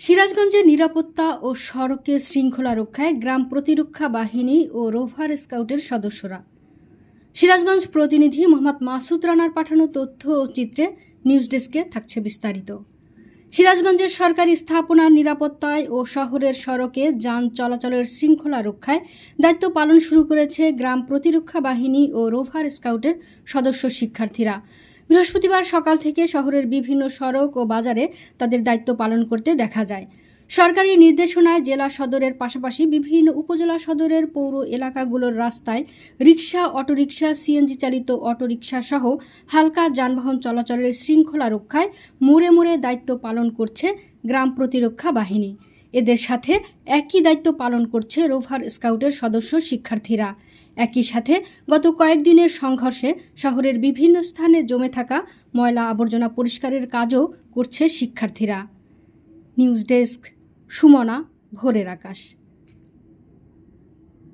সিরাজগঞ্জের নিরাপত্তা ও সড়কের শৃঙ্খলা রক্ষায় গ্রাম প্রতিরক্ষা বাহিনী ও রোভার স্কাউটের সদস্যরা। সিরাজগঞ্জ প্রতিনিধি মোহাম্মদ মাসুদ রানার পাঠানো তথ্য ও চিত্রে নিউজ ডেস্কে থাকছে বিস্তারিত। সিরাজগঞ্জের সরকারি স্থাপনার নিরাপত্তায় ও শহরের সড়কে যান চলাচলের শৃঙ্খলা রক্ষায় দায়িত্ব পালন শুরু করেছে গ্রাম প্রতিরক্ষা বাহিনী ও রোভার স্কাউটের সদস্য শিক্ষার্থীরা। বৃহস্পতিবার সকাল থেকে শহরের বিভিন্ন সড়ক ও বাজারে তাদের দায়িত্ব পালন করতে দেখা যায়। সরকারি নির্দেশনায় জেলা সদরের পাশাপাশি বিভিন্ন উপজেলা সদরের পৌর এলাকাগুলোর রাস্তায় রিক্সা অটোরিকশা সিএনজি চালিত অটোরিকশা সহ হালকা যানবাহন চলাচলের শৃঙ্খলা রক্ষায় মোড়ে মোড়ে দায়িত্ব পালন করছে গ্রাম প্রতিরক্ষা বাহিনী। এদের সাথে একই দায়িত্ব পালন করছে রোভার স্কাউটের সদস্য শিক্ষার্থীরা। একই সাথে গত কয়েকদিনের সংঘর্ষে শহরের বিভিন্ন স্থানে জমে থাকা ময়লা আবর্জনা পরিষ্কারের কাজও করছে শিক্ষার্থীরা। নিউজ ডেস্ক, সুমনা, ভোরের আকাশ।